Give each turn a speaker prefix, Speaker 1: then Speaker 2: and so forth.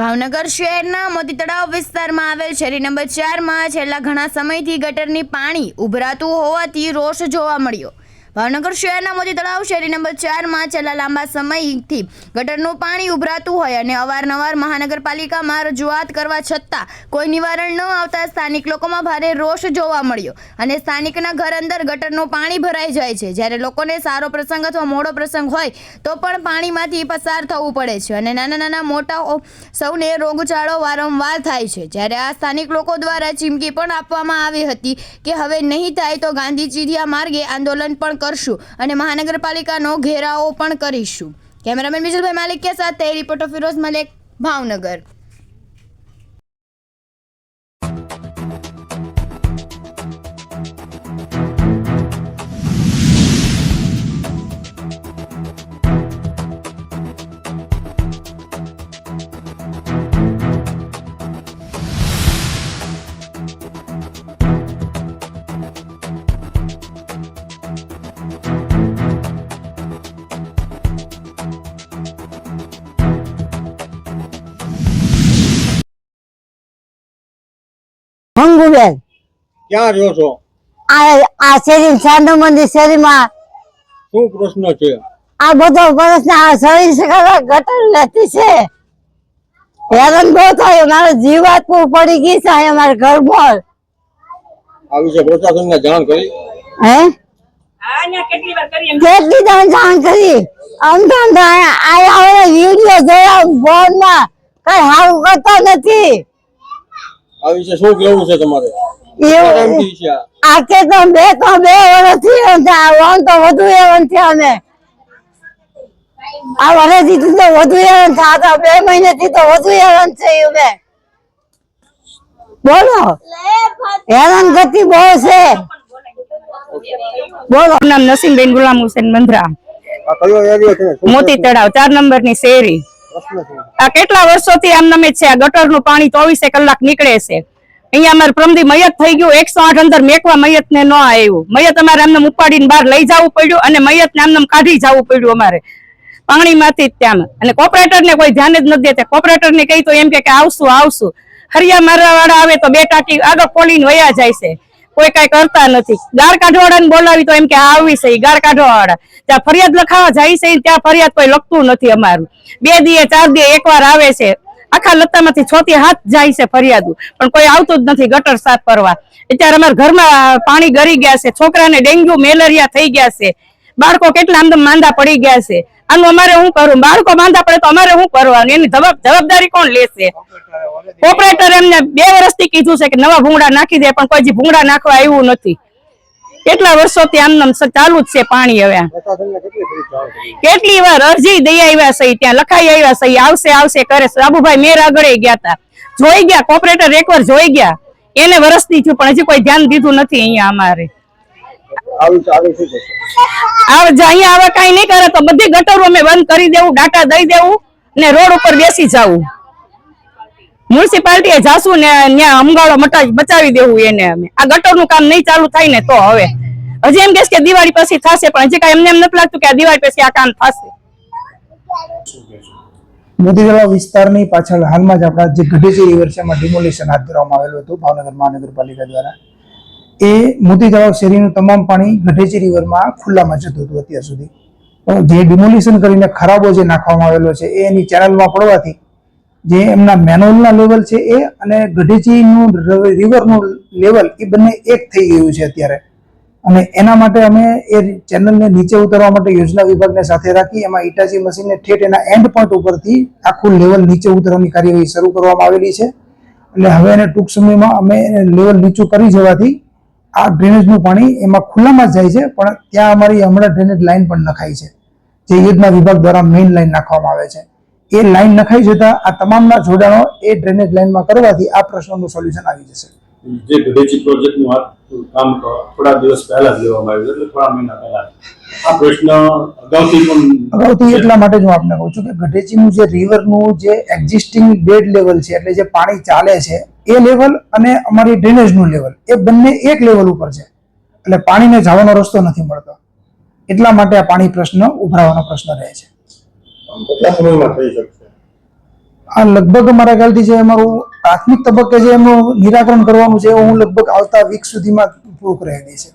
Speaker 1: ભાવનગર શહેરના મોતી તળાવ વિસ્તારમાં આવેલ શેરી નંબર ચારમાં છેલ્લા ઘણા સમયથી ગટરની પાણી ઉભરાતું હોવાથી રોષ જોવા મળ્યો. ભાવનગર શહેરના મોતી તળાવ શેરી નંબર ચારમાં છેલ્લા લાંબા સમયથી ગટરનું પાણી ઉભરાતું હોય અને અવારનવાર મહાનગરપાલિકામાં રજૂઆત કરવા છતાં કોઈ નિવારણ ન આવતા સ્થાનિક લોકોમાં ભારે રોષ જોવા મળ્યો અને સ્થાનિકના ઘર અંદર ગટરનું પાણી ભરાઈ જાય છે. જ્યારે લોકોને સારો પ્રસંગ અથવા મોડો પ્રસંગ હોય તો પણ પાણીમાંથી પસાર થવું પડે છે અને નાના નાના મોટાઓ સૌને રોગચાળો વારંવાર થાય છે. જ્યારે આ સ્થાનિક લોકો દ્વારા ચીમકી પણ આપવામાં આવી હતી કે હવે નહીં થાય તો ગાંધી ચીધિયા માર્ગે આંદોલન પણ કરશું અને મહાનગરપાલિકાનો ઘેરાવો પણ કરીશું. કેમેરામેન વિજલભાઈ માલિક સાથે રિપોર્ટર ફિરોઝ મલેક ભાવનગર.
Speaker 2: ક્યાં રહ્યો છો?
Speaker 3: આ આ શેરી સાંડો મંદિર શેરીમાં
Speaker 2: શું પ્રશ્ન છે?
Speaker 3: આ બધો વર્ષ આ શરીર સગા ગટર લેતી છે. હેરાન બહુ થાય મારો જીવાત પડી ગઈ છે અહીંયા મારા પર
Speaker 2: આ વિશે પ્રશાસનને જાણ કરી?
Speaker 3: હે?
Speaker 4: કેટલી વાર કરી
Speaker 3: તમે જાણ કરી? આમ તો આમ તો આ આ વીડિયો જોયા ફોનમાં કઈ સારું કરતા નથી.
Speaker 2: આ વિશે શું કેવું છે તમારે?
Speaker 3: એવું.
Speaker 2: કેમથી છે. આ?
Speaker 3: આ કે તો બે તો બે વર્ષથી વન તો વધુ એવન છે અમે. આ વર્ષથી તો વધુ એવન છે. આ તો બે મહિનાથી તો વધુ એવન છે અમે બોલો. હેરાન ગતિ બહુ છે. બોલો.
Speaker 4: નામ નસીમબેન ગુલામ હુસેન મંદ્રા
Speaker 2: આ કયો એરિયો છે? શું
Speaker 4: મોતી તળાવ ચાર નંબરની શેરી આ કેટલા વર્ષોથી આમ નમે છે? આ ગટરનું પાણી ચોવીસે કલાક નીકળે છે. અહીંયા અમારે પ્રમદી મયત થઈ ગયું. એકસો આઠ અંદર મેકવા મયત ને ન આવ્યું. મયત અમારે એમને ઉપાડીને બહાર લઈ જવું પડ્યું અને મયત ને એમને કાઢી જવું પડ્યું અમારે. પાણીમાંથી જ અને કોપરેટર ને કોઈ ધ્યાન જ નથી દેતા. કોપરેટર ને કહી તો એમ કે આવશું આવશું. હરિયા મારવા વાળા આવે તો બે ટાંકી આગળ ખોલીને વયા જાય છે. કોઈ કઈ કરતા નથી. ગાળ કાઢવાળાને બોલાવી તો એમ કે આવી છે ગાળ કાઢવાવાળા. ત્યાં ફરિયાદ લખાવા જાય છે ત્યાં ફરિયાદ કોઈ લખતું નથી અમારું. બે દીએ, ચાર દીએ એકવાર આવે છે. આખા લત્તામાંથી છ થી હાથ જાય છે ફરિયાદો. પણ કોઈ આવતું જ નથી ગટર સાફ કરવા. અત્યારે અમારા ઘરમાં પાણી ગરી ગયા છે. છોકરાને ડેન્ગ્યુ મેલેરિયા થઈ ગયા છે. બાળકો કેટલા આમ માંદા પડી ગયા છે. આનું અમારે શું કરવું? બાળકો માંદા પડે તો અમારે શું કરવાનું? એની જવાબદારી કોણ લેશે? ઓપરેટર એમને બે વર્ષથી કીધું છે કે નવા ભૂંગળા નાખી દે પણ કોઈ ભૂંગળા નાખવા આવ્યું નથી. કેટલા વર્ષોથી આમ ચાલુ જ છે પાણી હવે?
Speaker 2: કેટલી
Speaker 4: વાર અરજી દઈ આવ્યા સહી ત્યાં લખાઈ આવ્યા સહી આવશે આવશે, કરે સાબુભાઈ મેર આગળ ગયા હતા જોઈ ગયા, કોપરેટર એકવાર જોઈ ગયા. એને વર્ષથી થયું, પણ હજી કોઈ ધ્યાન દીધું નથી અહીંયા અમારે. અહીંયા હવે કઈ નહીં કરે, તો બધી ગટરો અમે બંધ કરી દેવું, ડાટા દઈ દેવું ને રોડ ઉપર બેસી જવું. મ્યુનિસિપાલિટીએ જાસુ ને ત્યાં અમગાળો મટાવી બચાવી દેવું એને અમે. આ ગટરનું કામ નહીં ચાલુ થાય ને તો હવે. હજી એમ કે દિવાળી પછી થશે, પણ હજી કાંઈ એમને એમ નથી લાગતું કે આ દિવાળી પછી આ કામ થશે.
Speaker 5: મોતીતળાવ વિસ્તારની પાછળ હાલમાં જ આપણા જે ગઢેચી રિવર એમાં ડિમોલિશન હાથ ધરવામાં આવેલું હતું, ભાવનગર મહાનગરપાલિકા દ્વારા. એ મોતીતળાવ શેરીનું તમામ પાણી ગઢેચી રિવરમાં ખુલ્લામાં જતું હતું અત્યાર સુધી. જે ડિમોલિશન કરીને ખરાબો જે નાખવામાં આવેલો છે, એ એની ચેનલમાં પડવાથી જે એમના મેનોલના લેવલ છે એ અને ગઢેચીનું રિવરનું લેવલ એ બંને એક થઈ ગયું છે અત્યારે. અને એના માટે અમે એ ચેનલને નીચે ઉતારવા માટે યોજના વિભાગને સાથે રાખી એમાં ઇટાચી મશીનને ઠેઠ એના એન્ડ પોઈન્ટ ઉપરથી આખું લેવલ નીચે ઉતરવાની કાર્યવાહી શરૂ કરવામાં આવેલી છે. એટલે હવે એને ટૂંક સમયમાં અમે લેવલ નીચું કરી જવાથી આ ડ્રેનેજનું પાણી એમાં ખુલ્લામાં જ જાય છે, પણ ત્યાં અમારી હમણાં ડ્રેનેજ લાઇન પણ નખાઈ છે, જે યોજના વિભાગ દ્વારા મેઇન લાઇન નાખવામાં આવે છે. એ લાઇન નખાઈ જતા આ તમામના જોડાણો એ ડ્રેનેજ લાઇનમાં કરવાથી આ પ્રશ્નનું સોલ્યુશન આવી જશે.
Speaker 6: જે ગઢેચી પ્રોજેક્ટનું કામ થોડા દિવસ પહેલા જ લેવામાં આવ્યું એટલે થોડા મહિના પહેલા આ પ્રશ્ન અગાઉથી પણ
Speaker 5: અગાઉથી એટલા માટે જ હું આપને કહું છું કે ગઢેચીનું જે રિવરનું જે એક્ઝિસ્ટિંગ બેડ લેવલ છે એટલે જે પાણી ચાલે છે એ લેવલ અને અમારી ડ્રેનેજનું લેવલ એ બંને એક લેવલ ઉપર છે. એટલે પાણીને જવાનો રસ્તો નથી મળતો. એટલા માટે આ પાણી પ્રશ્ન ઉભરાવાનો પ્રશ્ન રહે છે.
Speaker 2: કેટલા
Speaker 5: આ લગભગ મારા ખ્યાલથી જે અમારું પ્રાથમિક તબક્કે જે એમનું નિરાકરણ કરવાનું છે હું લગભગ આવતા વીક સુધીમાં પૂરું કરાવી દઈશ.